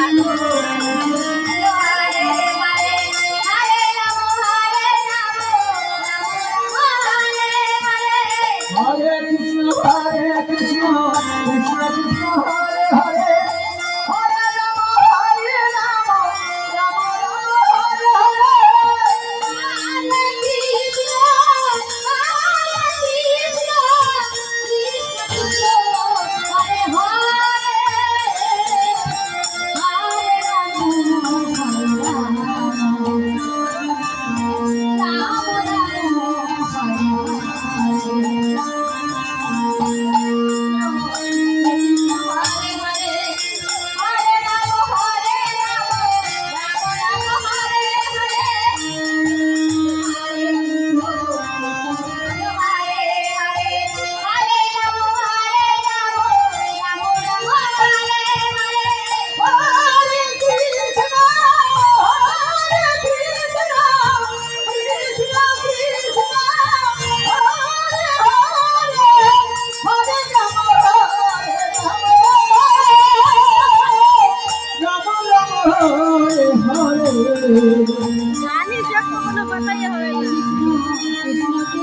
Thank you. Hare Hare জানি সব কোনো কথাই হয় না।